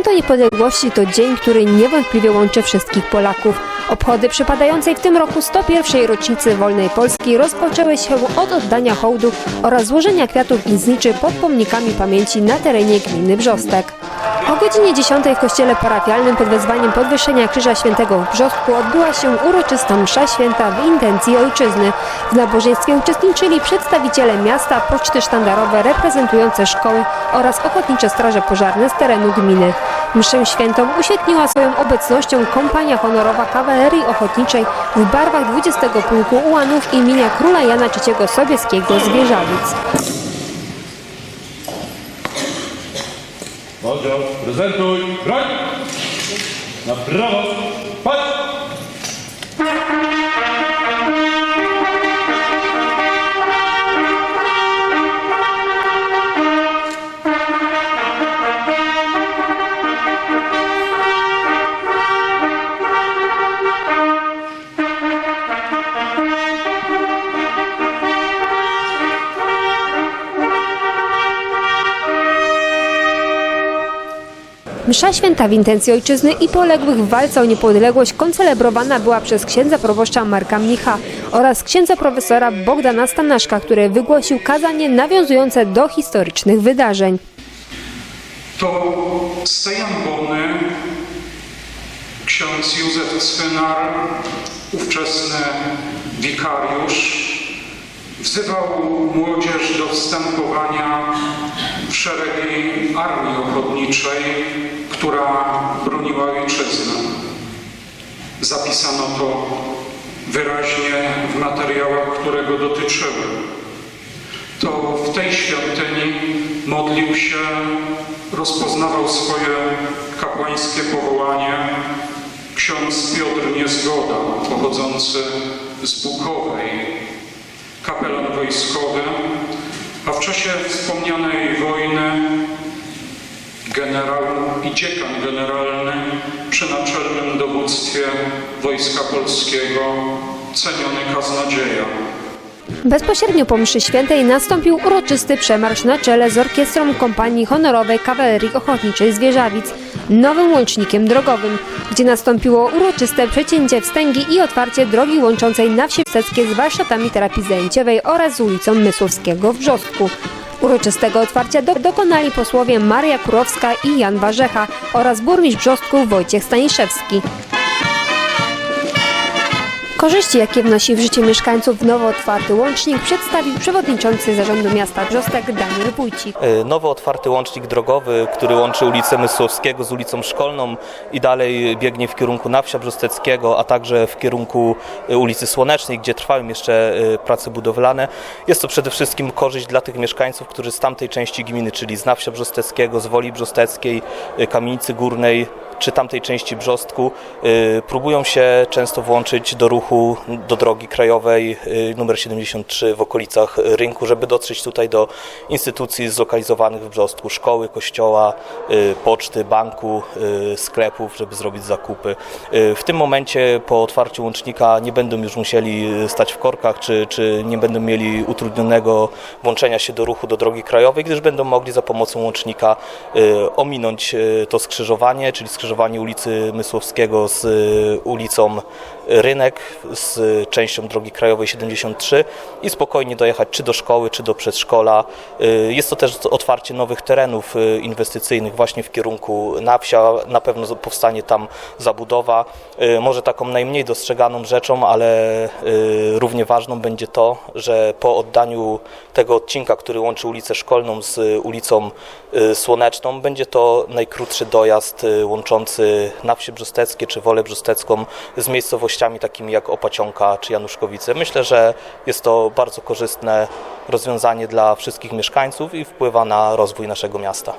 Święto Niepodległości to dzień, który niewątpliwie łączy wszystkich Polaków. Obchody przypadającej w tym roku 101. rocznicy wolnej Polski rozpoczęły się od oddania hołdu oraz złożenia kwiatów i zniczy pod pomnikami pamięci na terenie gminy Brzostek. O godzinie 10 w kościele parafialnym pod wezwaniem podwyższenia Krzyża Świętego w Brzostku odbyła się uroczysta msza święta w intencji ojczyzny. W nabożeństwie uczestniczyli przedstawiciele miasta, poczty sztandarowe reprezentujące szkoły oraz ochotnicze straże pożarne z terenu gminy. Mszę świętą uświetniła swoją obecnością kompania honorowa kawalerii ochotniczej w barwach 20 Pułku Ułanów imienia króla Jana III Sobieskiego z Wieżawic. Oddział, prezentuj, broń! Na prawo, patrz! Msza święta w intencji ojczyzny i poległych w walce o niepodległość koncelebrowana była przez księdza proboszcza Marka Mnicha oraz księdza profesora Bogdana Stanaszka, który wygłosił kazanie nawiązujące do historycznych wydarzeń. To z tej ambony ksiądz Józef Cwynar, ówczesny wikariusz, wzywał młodzież do wstępowania w szeregi armii ochotniczej, która broniła ojczyzny. Zapisano to wyraźnie w materiałach, które go dotyczyły to w tej świątyni modlił się, rozpoznawał swoje kapłańskie powołanie ksiądz Piotr Niezgoda, pochodzący z Bukowej, kapelan wojskowy, a w czasie wspomnianej wojny generał i dziekan generalny przy naczelnym dowództwie Wojska Polskiego, ceniony kaznodzieja. Bezpośrednio po mszy świętej nastąpił uroczysty przemarsz na czele z orkiestrą kompanii honorowej kawalerii ochotniczej z Wieżawic, nowym łącznikiem drogowym, gdzie nastąpiło uroczyste przecięcie wstęgi i otwarcie drogi łączącej na wsie Wseckie z warsztatami terapii zajęciowej oraz z ulicą Mysłowskiego w Brzostku. Uroczystego otwarcia do, dokonali posłowie Maria Kurowska i Jan Warzecha oraz burmistrz Brzostku Wojciech Staniszewski. Korzyści, jakie wnosi w życie mieszkańców nowo otwarty łącznik, przedstawił przewodniczący zarządu miasta Brzostek Daniel Wójcik. E, Nowo otwarty łącznik drogowy, który łączy ulicę Mysłowskiego z ulicą Szkolną i dalej biegnie w kierunku Nawsia Brzosteckiego, a także w kierunku e, ulicy Słonecznej, gdzie trwają jeszcze e, prace budowlane. Jest to przede wszystkim korzyść dla tych mieszkańców, którzy z tamtej części gminy, czyli z Nawsia Brzosteckiego, z Woli Brzosteckiej, Kamienicy Górnej, czy tamtej części Brzostku y, próbują się często włączyć do ruchu do drogi krajowej y, numer 73 w okolicach rynku, żeby dotrzeć tutaj do instytucji zlokalizowanych w Brzostku, szkoły, kościoła, y, poczty, banku, sklepów, żeby zrobić zakupy. W tym momencie po otwarciu łącznika nie będą już musieli stać w korkach, czy, czy nie będą mieli utrudnionego włączenia się do ruchu do drogi krajowej, gdyż będą mogli za pomocą łącznika ominąć to skrzyżowanie, czyli skrzyżowanie ulicy Mysłowskiego z y, ulicą Rynek, z częścią drogi krajowej 73 i spokojnie dojechać czy do szkoły, czy do przedszkola. Y, Jest to też otwarcie nowych terenów y, inwestycyjnych właśnie w kierunku na. Na pewno powstanie tam zabudowa. Może taką najmniej dostrzeganą rzeczą, ale równie ważną będzie to, że po oddaniu tego odcinka, który łączy ulicę Szkolną z ulicą Słoneczną, będzie to najkrótszy dojazd y, łączący na wsie brzosteckie czy Wolę Brzostecką z miejscowościami takimi jak Opacionka czy Januszkowice. Myślę, że jest to bardzo korzystne rozwiązanie dla wszystkich mieszkańców i wpływa na rozwój naszego miasta.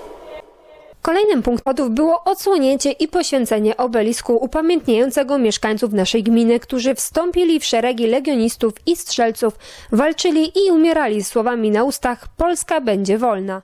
Kolejnym punktem było odsłonięcie i poświęcenie obelisku upamiętniającego mieszkańców naszej gminy, którzy wstąpili w szeregi legionistów i strzelców, walczyli i umierali z słowami na ustach Polska będzie wolna.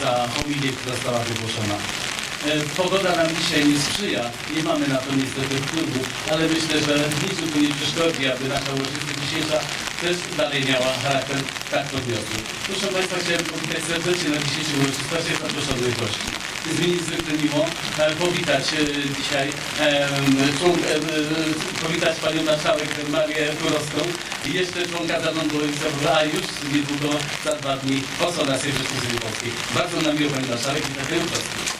Za homilię, która została wygłoszona. E, Pogoda nam dzisiaj nie sprzyja, nie mamy na to niestety wpływu, ale myślę, że nic tu nie przeszkodzi, aby nasza uroczystość dzisiejsza też dalej miała charakter tak podmiotu. Proszę Państwa, chciałem powitać serdecznie na dzisiejszej uroczystości zaproszonych gości. Jest mi niezwykle miło powitać dzisiaj, członk, e, powitać Panią Marszałek Marię Kurowską i jeszcze członka zarządu Województwa, a już niedługo, za dwa dni, poseł na Sejm Rzeczypospolitej Polskiej. Bardzo nam miło Pani Marszałek i tak Kurowskiej.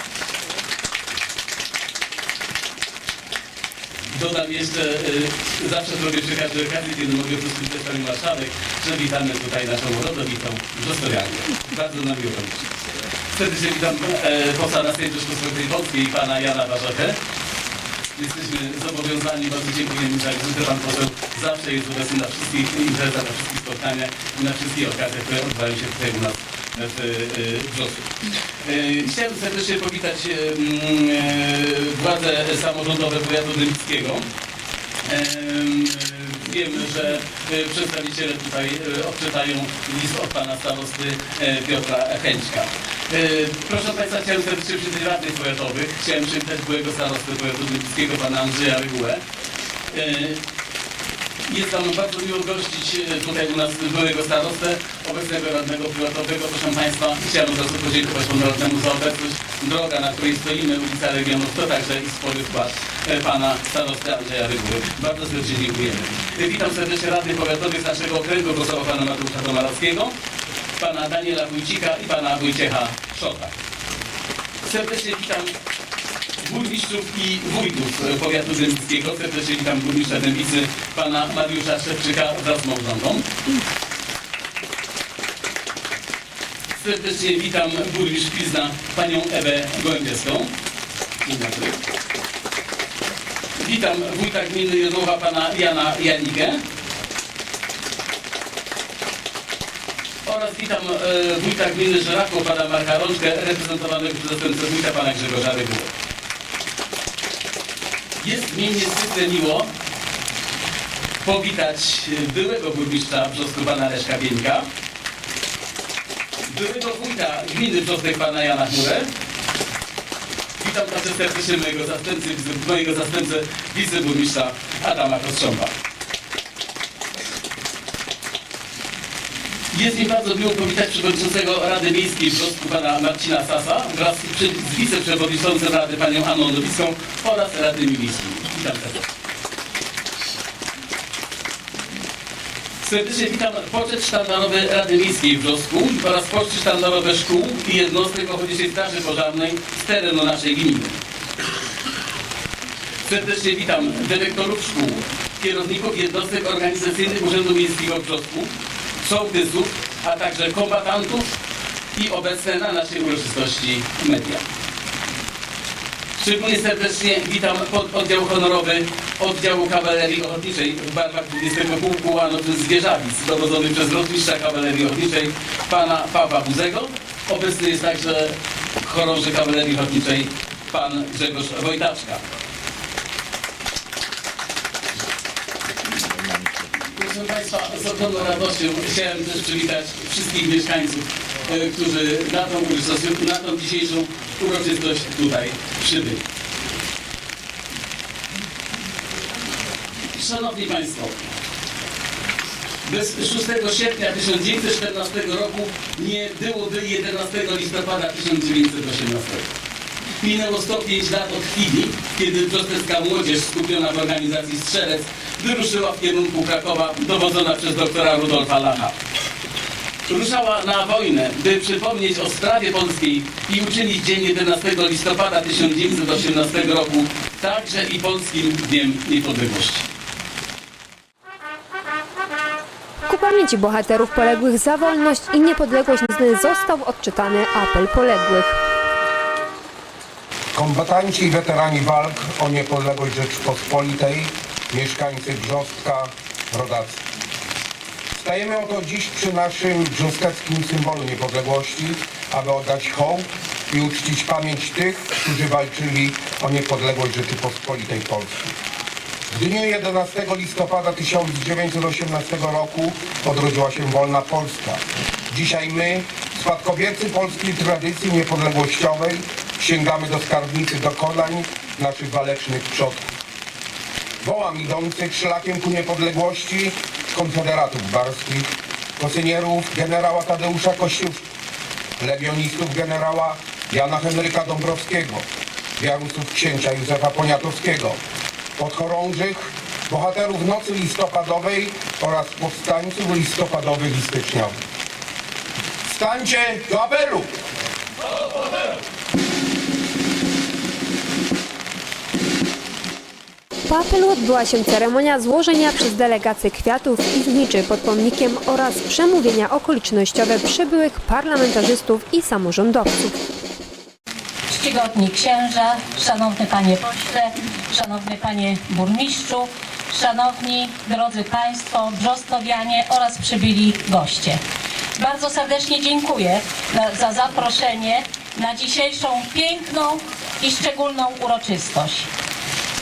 Dodam jeszcze, y, zawsze zrobię przy każdej okazji, kiedy mogę przysłuchać Pani Marszałek, że witamy tutaj naszą rodowitą Żostoriankę. Bardzo nam miło Pani. Serdecznie witam e, posła na Sejm Rzeczypospolitej Polskiej, Pana Jana Warzechę. Jesteśmy zobowiązani, bardzo dziękujemy za wizytę. Pan poseł zawsze jest obecny na wszystkich imprezach, na wszystkich spotkaniach i na wszystkich okazjach, które odbywają się tutaj u nas w e, Wrzosku. E, Chciałem serdecznie powitać e, mm, e, władze samorządowe powiatu dębickiego. Em, Wiem, że e, przedstawiciele tutaj e, odczytają list od pana starosty e, Piotra Chęćka. E, Proszę Państwa, chciałem serdecznie przywitać radnych powiatowych. Chciałem przywitać byłego starostę powiatu dębickiego, pana Andrzeja Rygułę. E, jest nam bardzo miło gościć e, tutaj u nas byłego starostę, obecnego radnego powiatowego. Proszę Państwa, chciałbym bardzo podziękować panu radnemu za obecność. Droga, na której stoimy, ulica Regionów, to także i spory wkład pana starosty Andrzeja Ryguły. Bardzo serdecznie dziękujemy. Witam serdecznie radnych powiatowych z naszego okręgu, proszę pana Mateusza Tomalowskiego, pana Daniela Wójcika i pana Wojciecha Szota. Serdecznie witam burmistrzów i wójtów powiatu dębickiego. Serdecznie witam burmistrza Dębicy, pana Mariusza Szewczyka wraz z małżonką. Serdecznie witam burmistrz Pizna, panią Ewę Gołębiewską. Dzień dobry. Witam wójta gminy Jonowa, pana Jana Janikę. Oraz witam e, wójta gminy Żeraków, pana Marka Rączkę, reprezentowanego przez zastępcę wójta, pana Grzegorza Reguły. Jest mi niezwykle miło powitać byłego burmistrza Brzosku, pana Leszka Bieńka, byłego wójta gminy Brzostek, pana Jana Chmurę. Witam także serdecznie mojego zastępcy, mojego zastępcę wiceburmistrza Adama Kostrząba. Jest mi bardzo miło powitać przewodniczącego Rady Miejskiej w Brzosku pana Marcina Sasa wraz z, wiceprzewodniczącą Rady panią Anną Nowicką oraz radnymi miejskimi. Witam serdecznie. Serdecznie witam poczet sztandarowy Rady Miejskiej w Brzosku oraz poczty sztandarowe szkół i jednostek ochotniczej straży pożarnej z terenu naszej gminy. Serdecznie witam dyrektorów szkół, kierowników jednostek organizacyjnych Urzędu Miejskiego w Brzosku, sołtysów, a także kombatantów i obecne na naszej uroczystości media. Szczególnie serdecznie witam pod oddział honorowy oddziału kawalerii ochotniczej w barwach 20 Pułku Łanowy Zwierzawic, dowodzony przez rotmistrza kawalerii ochotniczej pana Pawła Buzego. Obecny jest także chorąży kawalerii ochotniczej pan Grzegorz Wojtaczka. Proszę Państwa, z ogromną radością chciałem też przywitać wszystkich mieszkańców, e, którzy na tą na tą dzisiejszą uroczystość tutaj przybyli. Szanowni Państwo, bez 6 sierpnia 1914 roku nie byłoby 11 listopada 1918. Minęło 105 lat od chwili, kiedy brzostecka młodzież skupiona w organizacji Strzelec wyruszyła w kierunku Krakowa, dowodzona przez doktora Rudolfa Lacha. Ruszała na wojnę, by przypomnieć o sprawie polskiej i uczynić dzień 11 listopada 1918 roku także i polskim Dniem Niepodległości. Ku pamięci bohaterów poległych za wolność i niepodległość został odczytany apel poległych. Kombatanci i weterani walk o niepodległość Rzeczypospolitej, mieszkańcy Brzostka, rodacy. Stajemy oto dziś przy naszym brzostkeckim symbolu niepodległości, aby oddać hołd i uczcić pamięć tych, którzy walczyli o niepodległość Rzeczypospolitej Polskiej. W dniu 11 listopada 1918 roku odrodziła się wolna Polska. Dzisiaj my, spadkobiercy polskiej tradycji niepodległościowej, sięgamy do skarbnicy dokonań naszych walecznych przodków. Wołam idących szlakiem ku niepodległości konfederatów barskich, kosynierów generała Tadeusza Kościuszki, legionistów generała Jana Henryka Dąbrowskiego, wiarusów księcia Józefa Poniatowskiego, podchorążych, bohaterów nocy listopadowej oraz powstańców listopadowych i styczniowych. Stańcie do apelu! Po odbyła się ceremonia złożenia przez delegację kwiatów i zniczy pod pomnikiem oraz przemówienia okolicznościowe przybyłych parlamentarzystów i samorządowców. Czcigodni księża, szanowny panie pośle, szanowny panie burmistrzu, szanowni drodzy państwo, brzostowianie oraz przybyli goście. Bardzo serdecznie dziękuję za zaproszenie na dzisiejszą piękną i szczególną uroczystość.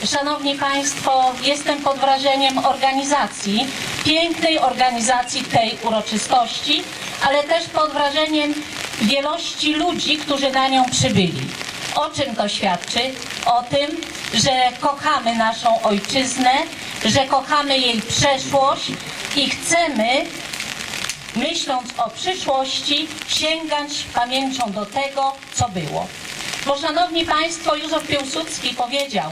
Szanowni Państwo, jestem pod wrażeniem organizacji, pięknej organizacji tej uroczystości, ale też pod wrażeniem wielości ludzi, którzy na nią przybyli. O czym to świadczy? O tym, że kochamy naszą ojczyznę, że kochamy jej przeszłość i chcemy myśląc o przyszłości, sięgać pamięcią do tego, co było. Bo szanowni Państwo, Józef Piłsudski powiedział,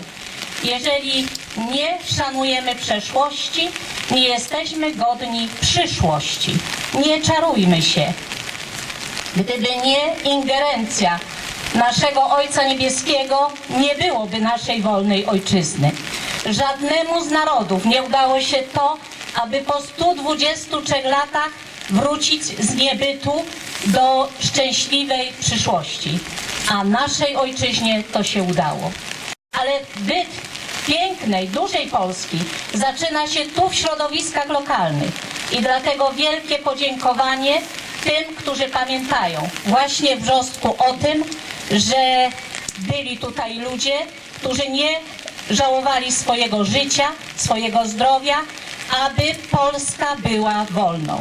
jeżeli nie szanujemy przeszłości, nie jesteśmy godni przyszłości. Nie czarujmy się. Gdyby nie ingerencja naszego Ojca Niebieskiego, nie byłoby naszej wolnej ojczyzny. Żadnemu z narodów nie udało się to, aby po 123 latach wrócić z niebytu do szczęśliwej przyszłości. A naszej ojczyźnie to się udało. Ale byt pięknej, dużej Polski zaczyna się tu w środowiskach lokalnych. I dlatego wielkie podziękowanie tym, którzy pamiętają właśnie w Brzostku o tym, że byli tutaj ludzie, którzy nie żałowali swojego życia, swojego zdrowia, aby Polska była wolną.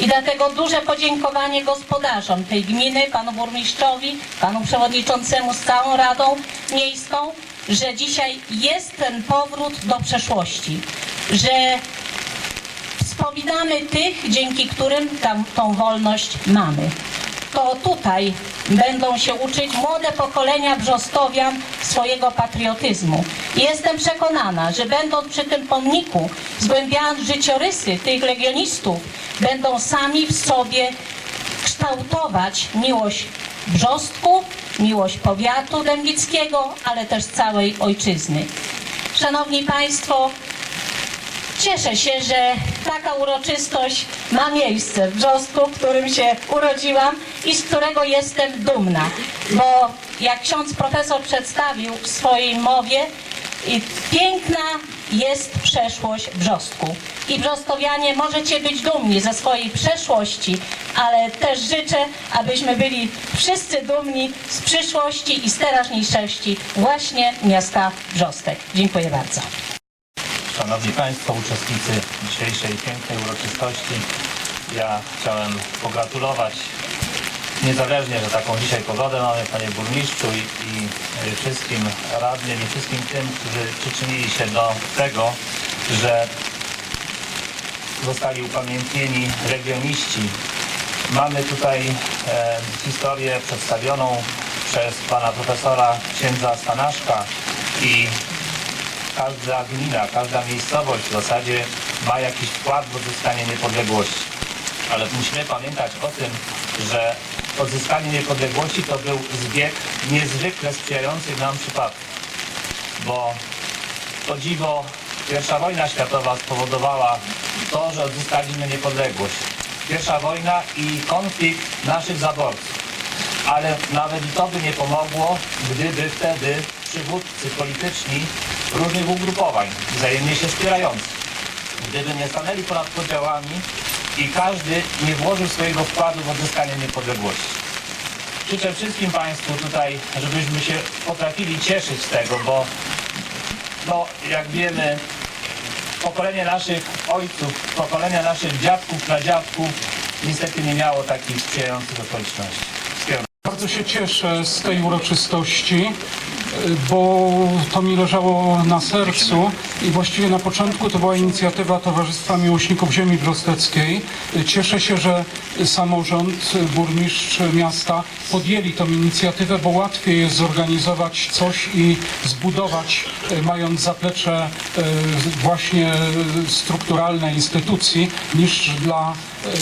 I dlatego duże podziękowanie gospodarzom tej gminy, panu burmistrzowi, panu przewodniczącemu z całą Radą Miejską, że dzisiaj jest ten powrót do przeszłości, że wspominamy tych, dzięki którym tam, tą wolność mamy. To tutaj będą się uczyć młode pokolenia brzostowian swojego patriotyzmu. Jestem przekonana, że będąc przy tym pomniku, zgłębiając życiorysy tych legionistów, będą sami w sobie kształtować miłość Brzostku, miłość powiatu dębickiego, ale też całej ojczyzny. Szanowni Państwo, Cieszę się, że taka uroczystość ma miejsce w Brzostku, w którym się urodziłam i z którego jestem dumna. Bo jak ksiądz profesor przedstawił w swojej mowie, i piękna jest przeszłość Brzostku. I brzostowianie możecie być dumni ze swojej przeszłości, ale też życzę, abyśmy byli wszyscy dumni z przyszłości i z teraźniejszości właśnie miasta Brzostek. Dziękuję bardzo. Szanowni Państwo, uczestnicy dzisiejszej pięknej uroczystości, ja chciałem pogratulować, niezależnie, że taką dzisiaj pogodę mamy, Panie Burmistrzu i, i wszystkim radnym i wszystkim tym, którzy przyczynili się do tego, że zostali upamiętnieni regioniści. Mamy tutaj e, historię przedstawioną przez Pana Profesora księdza Stanaszka i każda gmina, każda miejscowość w zasadzie ma jakiś wkład w odzyskanie niepodległości. Ale musimy pamiętać o tym, że odzyskanie niepodległości to był zbieg niezwykle sprzyjających nam przypadków. Bo o dziwo pierwsza wojna światowa spowodowała to, że odzyskaliśmy niepodległość. Pierwsza wojna i konflikt naszych zaborców. Ale nawet i to by nie pomogło, gdyby wtedy przywódcy polityczni różnych ugrupowań, wzajemnie się wspierający, gdyby nie stanęli ponad podziałami i każdy nie włożył swojego wkładu w odzyskanie niepodległości. Życzę wszystkim Państwu tutaj, żebyśmy się potrafili cieszyć z tego, bo no, jak wiemy, pokolenie naszych ojców, pokolenia naszych dziadków, pradziadków niestety nie miało takich sprzyjających okoliczności. Bardzo się cieszę z tej uroczystości, bo to mi leżało na sercu i właściwie na początku to była inicjatywa Towarzystwa Miłośników Ziemi Brosteckiej. Cieszę się, że samorząd, burmistrz miasta podjęli tą inicjatywę, bo łatwiej jest zorganizować coś i zbudować, y, mając zaplecze y, właśnie strukturalne instytucji, niż dla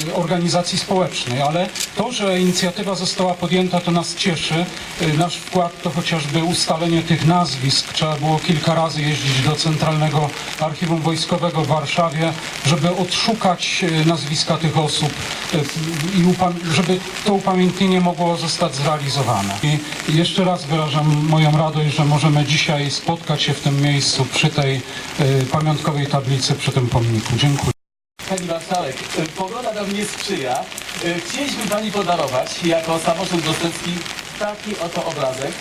y, organizacji społecznej, ale to, że inicjatywa została podjęta, to nas cieszy. Nasz wkład to chociażby ustalenie tych nazwisk. Trzeba było kilka razy jeździć do Centralnego Archiwum Wojskowego w Warszawie, żeby odszukać y, nazwiska tych osób y, i żeby to upamiętnienie mogło zostać zrealizowane. I jeszcze raz wyrażam moją radość, że możemy dzisiaj spotkać się w tym miejscu przy tej y, pamiątkowej tablicy, przy tym pomniku. Dziękuję. Pani Marszałek, pogoda nam nie sprzyja. Chcieliśmy Pani podarować jako samorząd Brostecki taki oto obrazek.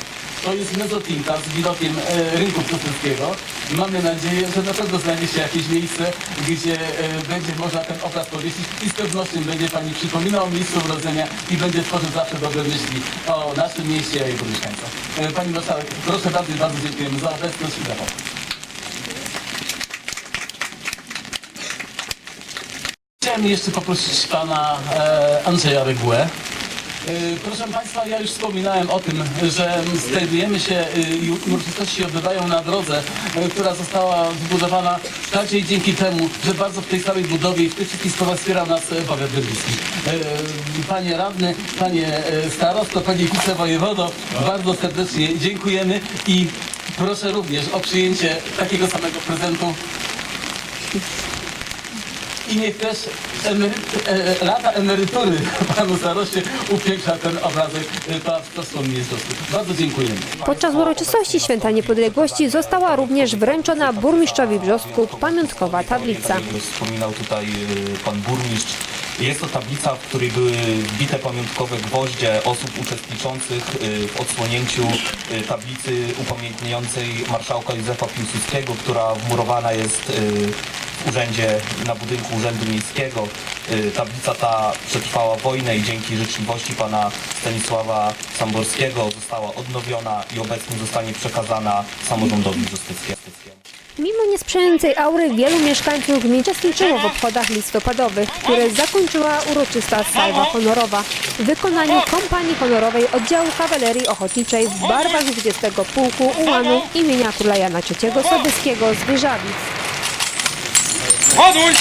To jest mezotinta z widokiem e, rynku brosteckiego. Mamy nadzieję, że na pewno znajdzie się jakieś miejsce, gdzie e, będzie można ten obraz powiesić i z pewnością będzie Pani przypominał o miejscu urodzenia i będzie tworzył zawsze dobre myśli o naszym mieście i jego mieszkańcach. E, Pani Marszałek, proszę bardzo bardzo dziękujemy za obecność i za. Chciałem jeszcze poprosić pana e, Andrzeja Regułę. E, Proszę Państwa, ja już wspominałem o tym, że znajdujemy się e, i uroczystości się odbywają na drodze, e, która została zbudowana bardziej dzięki temu, że bardzo w tej całej budowie i w tych wszystkich sprawach wspiera nas e, bydgoski. E, Panie radny, panie e, starosto, panie wicewojewodo, bardzo serdecznie dziękujemy i proszę również o przyjęcie takiego samego prezentu i niech też emeryt, e, lata emerytury panu staroście upiększa ten obrazek e, Pałactwa Miejskości. Bardzo dziękujemy. Podczas uroczystości Święta Niepodległości została również wręczona burmistrzowi Brzostku pamiątkowa tablica. Jak już wspominał tutaj y, pan burmistrz, jest to tablica, w której były wbite pamiątkowe gwoździe osób uczestniczących y, w odsłonięciu tablicy upamiętniającej marszałka Józefa Piłsudskiego, która wmurowana jest urzędzie, na budynku Urzędu Miejskiego. Y, Tablica ta przetrwała wojnę i dzięki życzliwości pana Stanisława Samborskiego została odnowiona i obecnie zostanie przekazana samorządowi brzosteckiemu. Mimo niesprzyjającej aury wielu mieszkańców nie uczestniczyło w obchodach listopadowych, które zakończyła uroczysta salwa honorowa w wykonaniu kompanii honorowej oddziału kawalerii ochotniczej w barwach 20 Pułku Ułanu imienia króla Jana III Sobieskiego z Wyżawic. Ładuj!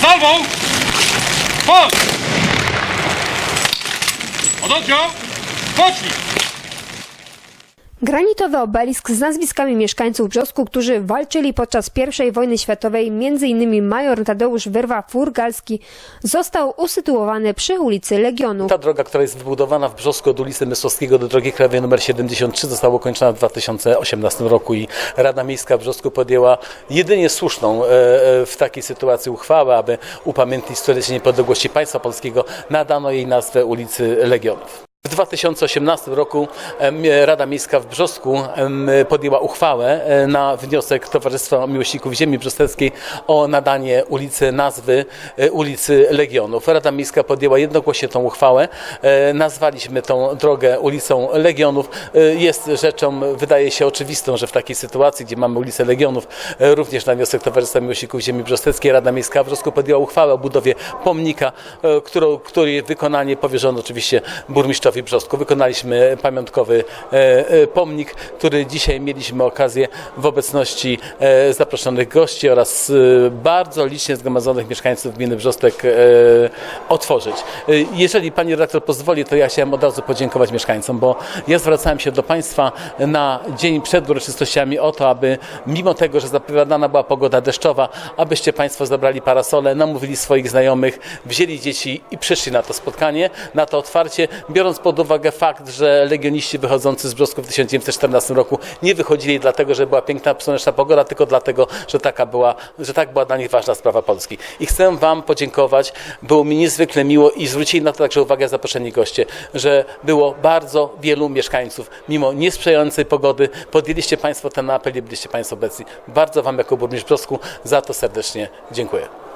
Salwą! Chodź! Ododdział! Pocznij! Granitowy obelisk z nazwiskami mieszkańców Brzosku, którzy walczyli podczas I wojny światowej, m.in. major Tadeusz Wyrwa-Furgalski, został usytuowany przy ulicy Legionów. Ta droga, która jest wybudowana w Brzosku od ulicy Mysłowskiego do drogi krajowej nr 73 została ukończona w 2018 roku i Rada Miejska Brzosku podjęła jedynie słuszną e, e, w takiej sytuacji uchwałę, aby upamiętnić stulecie niepodległości państwa polskiego. Nadano jej nazwę ulicy Legionów. W 2018 roku em, Rada Miejska w Brzosku em, podjęła uchwałę e, na wniosek Towarzystwa Miłośników Ziemi Brzosteckiej o nadanie ulicy nazwy e, ulicy Legionów. Rada Miejska podjęła jednogłośnie tą uchwałę. E, Nazwaliśmy tą drogę ulicą Legionów. E, Jest rzeczą, wydaje się oczywistą, że w takiej sytuacji, gdzie mamy ulicę Legionów, e, również na wniosek Towarzystwa Miłośników Ziemi Brzosteckiej, Rada Miejska w Brzosku podjęła uchwałę o budowie pomnika, e, której wykonanie powierzono oczywiście burmistrzowi Brzostku. Wykonaliśmy pamiątkowy e, e, pomnik, który dzisiaj mieliśmy okazję w obecności e, zaproszonych gości oraz bardzo licznie zgromadzonych mieszkańców gminy Brzostek otworzyć. Jeżeli pani redaktor pozwoli, to ja chciałem od razu podziękować mieszkańcom, bo ja zwracałem się do państwa na dzień przed uroczystościami o to, aby mimo tego, że zapowiadana była pogoda deszczowa, abyście państwo zabrali parasole, namówili swoich znajomych, wzięli dzieci i przyszli na to spotkanie, na to otwarcie, biorąc biorąc pod uwagę fakt, że legioniści wychodzący z Brzosku w 1914 roku nie wychodzili dlatego, że była piękna, słoneczna pogoda, tylko dlatego, że taka była, że tak była dla nich ważna sprawa Polski. I chcę Wam podziękować. Było mi niezwykle miło i zwrócili na to także uwagę zaproszeni goście, że było bardzo wielu mieszkańców, mimo niesprzyjającej pogody, podjęliście Państwo ten apel i byliście Państwo obecni. Bardzo Wam jako burmistrz Brzosku za to serdecznie dziękuję.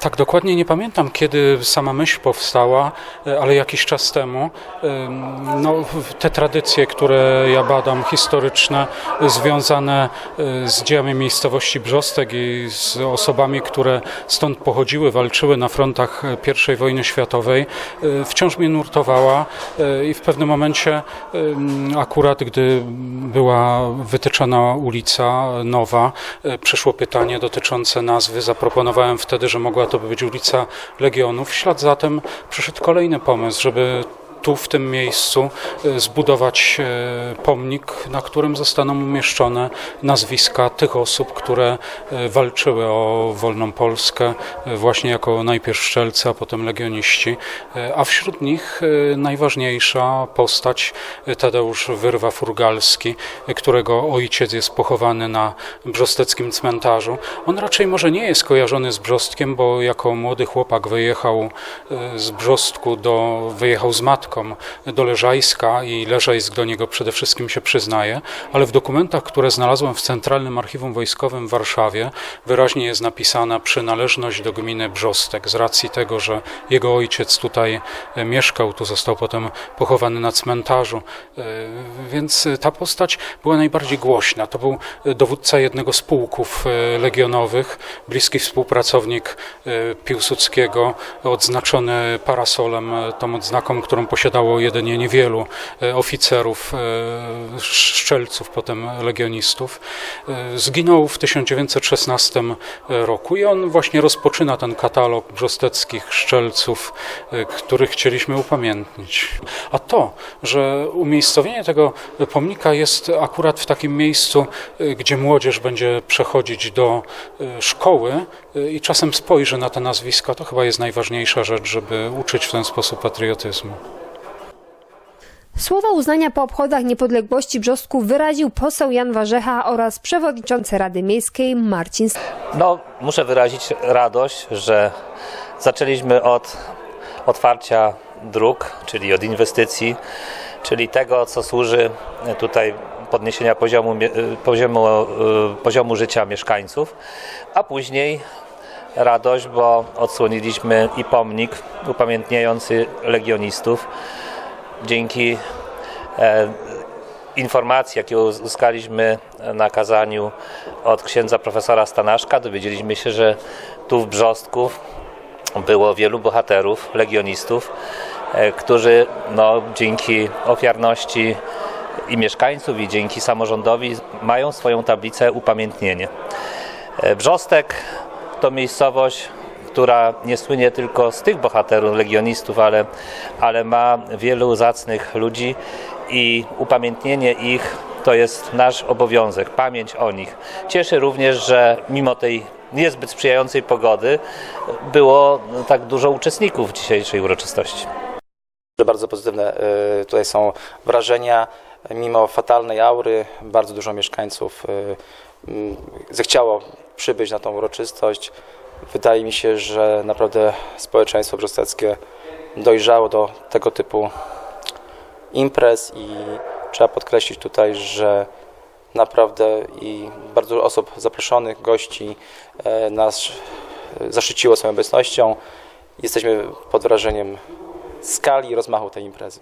Tak, dokładnie nie pamiętam, kiedy sama myśl powstała, e, ale jakiś czas temu. No, te tradycje, które ja badam, historyczne, e, związane e, z dziełami miejscowości Brzostek i z osobami, które stąd pochodziły, walczyły na frontach I wojny światowej, wciąż mnie nurtowała i w pewnym momencie, akurat gdy była wytyczona ulica nowa, przyszło pytanie dotyczące nazwy. Zaproponowałem wtedy, że mogła to być ulica Legionów. W ślad za tym przyszedł kolejny pomysł, żeby tu w tym miejscu e, zbudować e, pomnik, na którym zostaną umieszczone nazwiska tych osób, które e, walczyły o wolną Polskę, właśnie jako najpierw szczelcy, a potem legioniści. A wśród nich najważniejsza postać Tadeusz Wyrwa-Furgalski, e, którego ojciec jest pochowany na brzosteckim cmentarzu. On raczej może nie jest kojarzony z Brzostkiem, bo jako młody chłopak wyjechał z Brzostku do, wyjechał z matką do Leżajska i Leżajsk do niego przede wszystkim się przyznaje, ale w dokumentach, które znalazłem w Centralnym Archiwum Wojskowym w Warszawie, wyraźnie jest napisana przynależność do gminy Brzostek z racji tego, że jego ojciec tutaj e, mieszkał, tu został potem pochowany na cmentarzu. E, Więc ta postać była najbardziej głośna. To był e, dowódca jednego z pułków e, legionowych, bliski współpracownik e, Piłsudskiego, odznaczony parasolem, e, tą odznaką, którą posiadało jedynie niewielu e, oficerów, e, szczelców, potem legionistów. E, Zginął w 1916 roku i on właśnie rozpoczyna ten katalog brzosteckich szczelców, których chcieliśmy upamiętnić. A to, że umiejscowienie tego pomnika jest akurat w takim miejscu, gdzie młodzież będzie przechodzić do szkoły i czasem spojrzy na te nazwiska, to chyba jest najważniejsza rzecz, żeby uczyć w ten sposób patriotyzmu. Słowa uznania po obchodach niepodległości Brzostku wyraził poseł Jan Warzecha oraz przewodniczący Rady Miejskiej Marcin No, muszę wyrazić radość, że zaczęliśmy od otwarcia dróg, czyli od inwestycji, czyli tego, co służy tutaj podniesienia poziomu, mie- poziomu, e, poziomu życia mieszkańców, a później radość, bo odsłoniliśmy i pomnik upamiętniający legionistów. Dzięki e, informacji, jakie uzyskaliśmy na kazaniu od księdza profesora Stanaszka, dowiedzieliśmy się, że tu w Brzostku było wielu bohaterów, legionistów, e, którzy no, dzięki ofiarności i mieszkańców, i dzięki samorządowi mają swoją tablicę upamiętnienie. Brzostek to miejscowość, która nie słynie tylko z tych bohaterów, legionistów, ale, ale ma wielu zacnych ludzi i upamiętnienie ich to jest nasz obowiązek, pamięć o nich. Cieszy również, że mimo tej niezbyt sprzyjającej pogody było tak dużo uczestników dzisiejszej uroczystości. Bardzo pozytywne y, tutaj są wrażenia. Mimo fatalnej aury, bardzo dużo mieszkańców y, mm, zechciało przybyć na tą uroczystość. Wydaje mi się, że naprawdę społeczeństwo brzosteckie dojrzało do tego typu imprez i trzeba podkreślić tutaj, że naprawdę i bardzo osób zaproszonych, gości e, nas e, zaszczyciło swoją obecnością. Jesteśmy pod wrażeniem skali i rozmachu tej imprezy.